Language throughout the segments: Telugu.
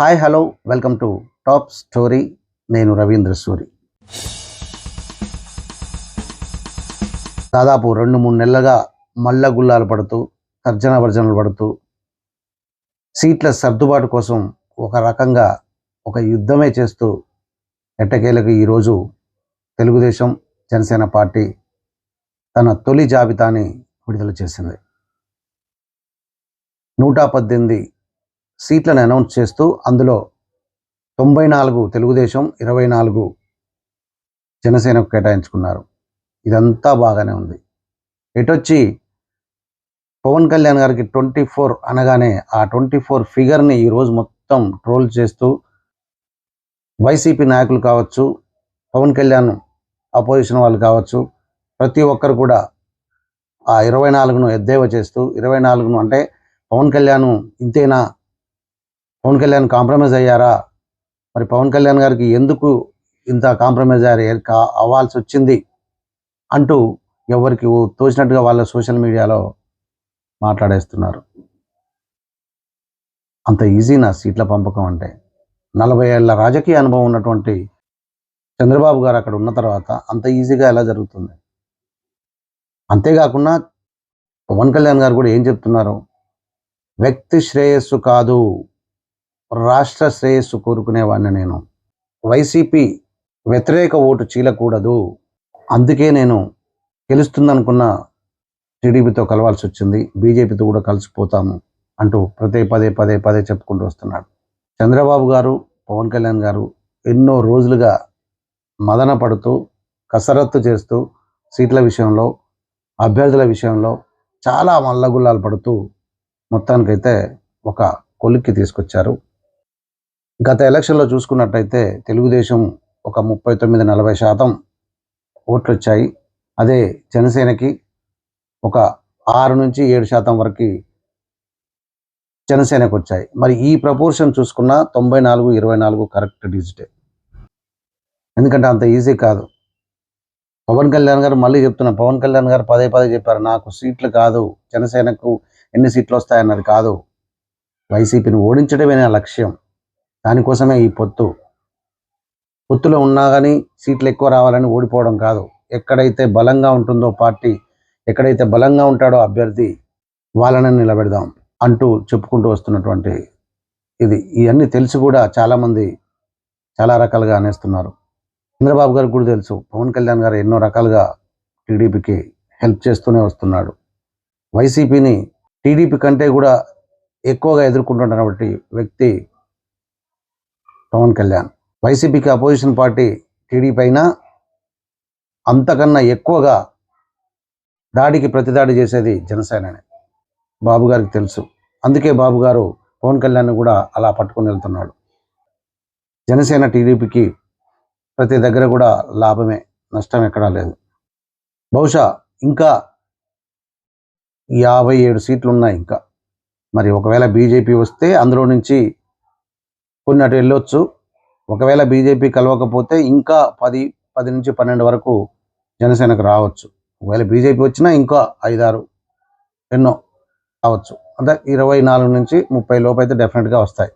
Hi hello welcome to top story. నేను రవీంద్ర సూరి. దాదాపు రెండు మూడు నెలలుగా మల్ల గుల్లాలు పడుతూ తర్జన భర్జనలు పడుతూ సీట్ల సర్దుబాటు కోసం ఒక రకంగా ఒక యుద్ధమే చేస్తూ ఎట్టకేలకు ఈరోజు తెలుగుదేశం జనసేన పార్టీ తన తొలి జాబితాని విడుదల చేసింది. నూట పద్దెనిమిది సీట్లను అనౌన్స్ చేస్తూ అందులో తొంభై నాలుగు తెలుగుదేశం ఇరవై నాలుగు జనసేనకు కేటాయించుకున్నారు. ఇదంతా బాగానే ఉంది. ఎటొచ్చి పవన్ కళ్యాణ్ గారికి ట్వంటీ ఫోర్ అనగానే ఆ ట్వంటీ ఫోర్ ఫిగర్ని ఈరోజు మొత్తం ట్రోల్ చేస్తూ వైసీపీ నాయకులు కావచ్చు పవన్ కళ్యాణ్ అపోజిషన్ వాళ్ళు కావచ్చు ప్రతి ఒక్కరు కూడా ఆ ఇరవై నాలుగును ఎద్దేవా చేస్తూ ఇరవై నాలుగును అంటే పవన్ కళ్యాణ్ ఇంతేనా పవన్ కళ్యాణ్ కాంప్రమైజ్ అయ్యారా? మరి పవన్ కళ్యాణ్ గారికి ఎందుకు ఇంత కాంప్రమైజ్ అయ్యారు? కా- అవ్వాల్సి వచ్చింది? అంటూ ఎవరికి తోచినట్టుగా వాళ్ళ సోషల్ మీడియాలో మాట్లాడేస్తున్నారు. అంత ఈజీ నా సీట్ల పంపకం అంటే. నలభై ఏళ్ళ రాజకీయ అనుభవం ఉన్నటువంటి చంద్రబాబు గారు అక్కడ ఉన్న తర్వాత అంత ఈజీగా ఎలా జరుగుతుంది? అంతేకాకుండా పవన్ కళ్యాణ్ గారు కూడా ఏం చెప్తున్నారు? వ్యక్తి శ్రేయస్సు కాదు. రాష్ట్ర శ్రేయస్సు కోరుకునేవాడిని నేను. వైసీపీ వ్యతిరేక ఓటు చీలకూడదు. అందుకే నేను గెలుస్తుందనుకున్న టీడీపీతో కలవాల్సి వచ్చింది బీజేపీతో కూడా కలిసిపోతాము అంటూ ప్రతి పదే పదే పదే చెప్పుకుంటూ వస్తున్నాడు. చంద్రబాబు గారు పవన్ కళ్యాణ్ గారు ఎన్నో రోజులుగా మదన పడుతూ కసరత్తు చేస్తూ సీట్ల విషయంలో అభ్యర్థుల విషయంలో చాలా మల్లగుల్లాలు పడుతూ మొత్తానికైతే ఒక కొలిక్కి తీసుకొచ్చారు. గత ఎలక్షన్లో చూసుకున్నట్టయితే తెలుగుదేశం ఒక ముప్పై తొమ్మిది నలభై శాతం ఓట్లు వచ్చాయి అదే జనసేనకి ఒక ఆరు నుంచి ఏడు శాతం వరకు జనసేనకు వచ్చాయి మరి ఈ ప్రపోర్షన్ చూసుకున్న తొంభై నాలుగు ఇరవై నాలుగు కరెక్ట్ డిజిటే. ఎందుకంటే అంత ఈజీ కాదు. పవన్ కళ్యాణ్ గారు మళ్ళీ చెప్తున్నా పవన్ కళ్యాణ్ గారు పదే పదే చెప్పారు నాకు సీట్లు కాదు జనసేనకు ఎన్ని సీట్లు వస్తాయన్నది కాదు. వైసీపీని ఓడించడమే నా లక్ష్యం. దానికోసమే ఈ పొత్తు. పొత్తులో ఉన్నా కానీ సీట్లు ఎక్కువ రావాలని ఓడిపోవడం కాదు. ఎక్కడైతే బలంగా ఉంటుందో పార్టీ ఎక్కడైతే బలంగా ఉంటాడో అభ్యర్థి వాళ్ళని నిలబెడదాం అంటూ చెప్పుకుంటూ వస్తున్నటువంటి ఇది. ఇవన్నీ తెలిసి కూడా చాలామంది చాలా రకాలుగా అనేస్తున్నారు. చంద్రబాబు గారికి కూడా తెలుసు పవన్ కళ్యాణ్ గారు ఎన్నో రకాలుగా టీడీపీకి హెల్ప్ చేస్తూనే వస్తున్నాడు వైసీపీని టీడీపీ కంటే కూడా ఎక్కువగా ఎదుర్కొంటున్నటువంటి వ్యక్తి పవన్ కళ్యాణ్. వైసీపీకి అపోజిషన్ పార్టీ టీడీపీ అయినా అంతకన్నా ఎక్కువగా దాడికి ప్రతిదాడి చేసేది జనసేననే. బాబు గారికి తెలుసు. అందుకే బాబు గారు పవన్ కళ్యాణ్ కూడా అలా పట్టుకొని వెళ్తున్నాడు. జనసేన టీడీపీకి ప్రతి దగ్గర కూడా లాభమే నష్టం ఎక్కడా లేదు. బహుశా ఇంకా యాభై ఏడు సీట్లు ఉన్నాయి ఇంకా. మరి ఒకవేళ బీజేపీ వస్తే అందులో నుంచి కొన్ని అటు వెళ్ళొచ్చు. ఒకవేళ బీజేపీ కలవకపోతే ఇంకా పది పది నుంచి పన్నెండు వరకు జనసేనకు రావచ్చు. ఒకవేళ బీజేపీ వచ్చినా ఇంకా ఐదారు ఎన్నో రావచ్చు. అంటే ఇరవై నాలుగు నుంచి ముప్పై లోపు అయితే డెఫినెట్గా వస్తాయి.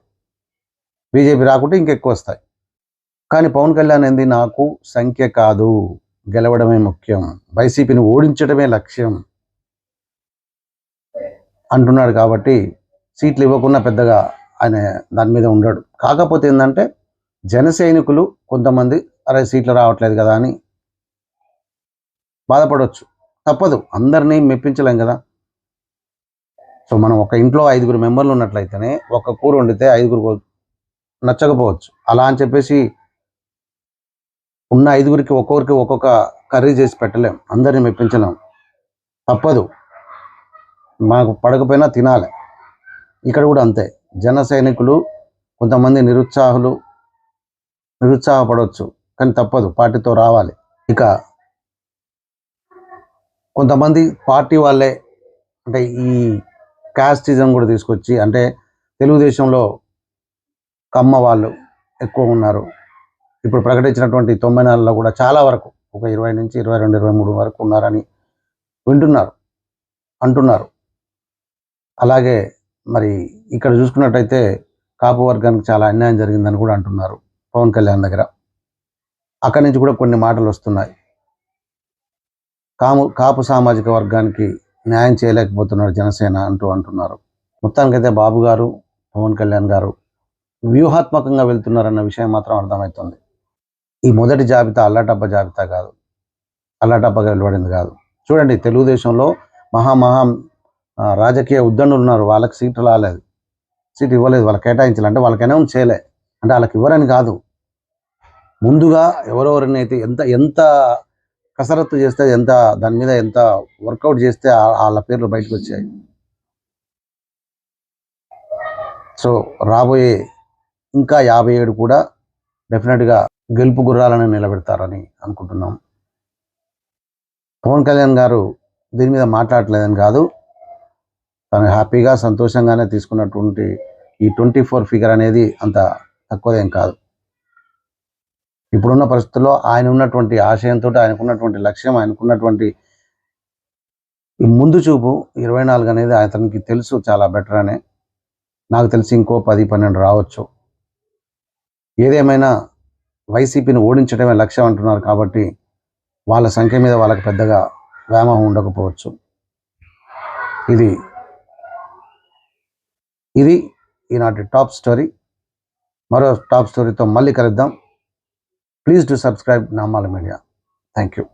బీజేపీ రాకుంటే ఇంకెక్కువ వస్తాయి. కానీ పవన్ కళ్యాణ్ ఏంది? నాకు సంఖ్య కాదు. గెలవడమే ముఖ్యం. వైసీపీని ఓడించడమే లక్ష్యం. అంటున్నాడు కాబట్టి సీట్లు ఇవ్వకుండా పెద్దగా ఆయన దాని మీద ఉండడు. కాకపోతే ఏంటంటే జన సైనికులు కొంతమంది అరే సీట్లు రావట్లేదు కదా అని బాధపడవచ్చు తప్పదు. అందరినీ మెప్పించలేం కదా. సో మనం ఒక ఇంట్లో ఐదుగురు మెంబర్లు ఉన్నట్లయితేనే ఒక కూర వండితే ఐదుగురు నచ్చకపోవచ్చు. అలా అని చెప్పేసి ఉన్న ఐదుగురికి ఒక్కొక్కరికి ఒక్కొక్క కర్రీ చేసి పెట్టలేం. అందరిని మెప్పించలేం. తప్పదు. మనకు పడకపోయినా తినాలి. ఇక్కడ కూడా అంతే. జన సైనికులు కొంతమంది నిరుత్సాహులు నిరుత్సాహపడవచ్చు కానీ తప్పదు పార్టీతో రావాలి. ఇక కొంతమంది పార్టీ వాళ్ళే అంటే ఈ క్యాస్టిజం కూడా తీసుకొచ్చి అంటే తెలుగుదేశంలో కమ్మ వాళ్ళు ఎక్కువ ఉన్నారు. ఇప్పుడు ప్రకటించినటువంటి తొంభై నాలుగులో కూడా చాలా వరకు ఒక ఇరవై నుంచి ఇరవై రెండు ఇరవై మూడు వరకు ఉన్నారని వింటున్నారు అంటున్నారు. అలాగే మరి ఇక్కడ చూసుకున్నట్టయితే కాపు వర్గానికి చాలా అన్యాయం జరిగిందని కూడా అంటున్నారు పవన్ కళ్యాణ్ దగ్గర. అక్కడి నుంచి కూడా కొన్ని మాటలు వస్తున్నాయి. కాము కాపు సామాజిక వర్గానికి న్యాయం చేయలేకపోతున్నారు జనసేన అంటూ అంటున్నారు. మొత్తానికైతే బాబు గారు పవన్ కళ్యాణ్ గారు వ్యూహాత్మకంగా వెళ్తున్నారన్న విషయం మాత్రం అర్థమవుతుంది. ఈ మొదటి జాబితా అల్లాటప్ప జాబితా కాదు. అల్లాటప్పగా వెలువడింది కాదు. చూడండి తెలుగుదేశంలో మహా మహా రాజకీయ ఉద్దండులు ఉన్నారు. వాళ్ళకి సీట్లు రాలేదు. సీట్ ఇవ్వలేదు. వాళ్ళకి కేటాయించాలి అంటే వాళ్ళకి అనౌన్స్ చేయలే. అంటే వాళ్ళకి ఇవ్వరని కాదు. ముందుగా ఎవరెవరిని అయితే ఎంత ఎంత కసరత్తు చేస్తే ఎంత దాని మీద ఎంత వర్కౌట్ చేస్తే వాళ్ళ పేర్లు బయటకు వచ్చాయి. సో రాబోయే ఇంకా యాభై ఏడు కూడా డెఫినెట్గా గెలుపు గుర్రాలను నిలబెడతారని అనుకుంటున్నాం. పవన్ కళ్యాణ్ గారు దీని మీద మాట్లాడలేదని కాదు. తను హ్యాపీగా సంతోషంగానే తీసుకున్నటువంటి ఈ ట్వంటీ ఫోర్ ఫిగర్ అనేది అంత తక్కువదేం కాదు. ఇప్పుడున్న పరిస్థితుల్లో ఆయన ఉన్నటువంటి ఆశయంతో ఆయనకున్నటువంటి లక్ష్యం ఆయనకున్నటువంటి ఈ ముందు చూపు ఇరవై నాలుగు అనేది అతనికి తెలుసు చాలా బెటర్ అనే. నాకు తెలిసి ఇంకో పది పన్నెండు రావచ్చు. ఏదేమైనా వైసీపీని ఓడించడమే లక్ష్యం అంటున్నారు కాబట్టి వాళ్ళ సంఖ్య మీద వాళ్ళకి పెద్దగా వ్యామోహం ఉండకపోవచ్చు. ఇది ఇది ఈనాటి టాప్ స్టోరీ. మరో టాప్ స్టోరీతో మళ్ళీ కలుద్దాం. Please to subscribe Namala media. Thank you